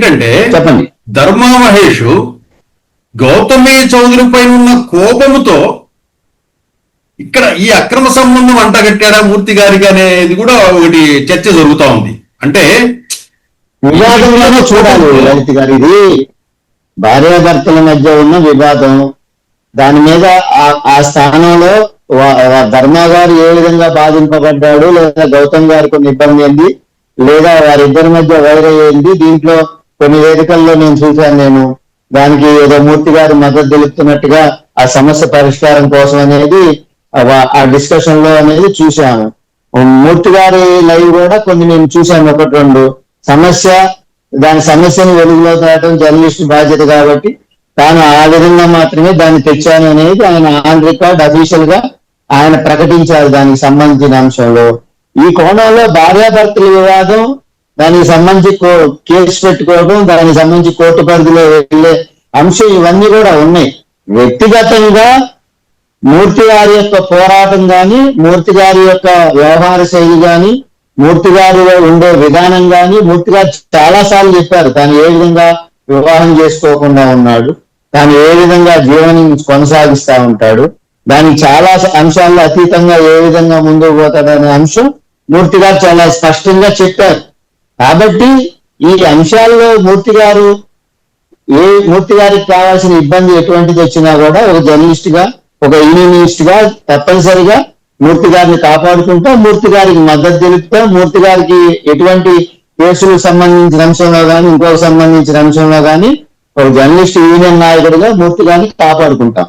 ఏంటంటే చెప్పండి. ధర్మా మహేష్ గౌతమి చౌదరి పైన ఉన్న కోపముతో ఇక్కడ ఈ అక్రమ సంబంధం అంటగట్టాడా మూర్తి గారికి అనేది కూడా ఒకటి చర్చ జరుగుతా ఉంది. అంటే వివాదంలోనే చూడాలి లలిత్ గారు ఇది భార్యాభర్తల మధ్య ఉన్న వివాదం. దాని మీద ఆ- స్థానంలో ధర్మ గారు ఏ విధంగా బాధింపబడ్డాడు లేదా గౌతమ్ గారికి కొన్ని ఇబ్బంది ఏంది లేదా వారిద్దరి మధ్య వైరం ఏంది దీంట్లో కొన్ని వేదికల్లో నేను చూశాను నేను. దానికి ఏదో మూర్తి గారు మద్దతు తెలుపుతున్నట్టుగా ఆ సమస్య పరిష్కారం కోసం అనేది ఆ డిస్కషన్లో అనేది చూశాను. మూర్తి గారి లైవ్ కూడా కొన్ని నేను చూశాను ఒకటి రెండు. సమస్య దాని సమస్యను వెలుగులో తేవడం జర్నలిస్ట్ బాధ్యత కాబట్టి తాను ఆ విధంగా మాత్రమే దాన్ని తెచ్చాను అనేది ఆయన ఆన్ రికార్డ్ అఫీషియల్గా ఆయన ప్రకటించారు దానికి సంబంధించిన అంశంలో. ఈ కోణంలో భార్యాభర్తల వివాదం దానికి సంబంధించి కేసు పెట్టుకోవడం దానికి సంబంధించి కోర్టు పరిధిలో వెళ్ళే అంశం ఇవన్నీ కూడా ఉన్నాయి. వ్యక్తిగతంగా మూర్తి గారి యొక్క పోరాటం గాని మూర్తి గారి యొక్క వ్యవహార శైలి గాని మూర్తి గారిలో ఉండే విధానం గాని మూర్తి గారు చాలా సార్లు చెప్పారు తాను ఏ విధంగా వివాహం చేసుకోకుండా ఉన్నాడు తాను ఏ విధంగా జీవనం కొనసాగిస్తా ఉంటాడు దానికి చాలా అంశాల్లో అతీతంగా ఏ విధంగా ముందుకు పోతాడనే అంశం మూర్తి గారు చాలా స్పష్టంగా చెప్పారు. కాబట్టి ఈ అంశాల్లో మూర్తి గారు ఏ మూర్తి గారికి కావాల్సిన ఇబ్బంది ఎటువంటిది వచ్చినా కూడా ఒక జర్నలిస్ట్గా ఒక యూనియనిస్ట్గా తప్పనిసరిగా మూర్తి గారిని కాపాడుకుంటా. మూర్తి గారికి మద్దతు తెలుపుతా. మూర్తి గారికి ఎటువంటి కేసులకు సంబంధించిన అంశంలో కానీ ఇంకొక సంబంధించిన అంశంలో కానీ ఒక జర్నలిస్ట్ యూనియన్ నాయకుడిగా మూర్తి గారిని కాపాడుకుంటాం.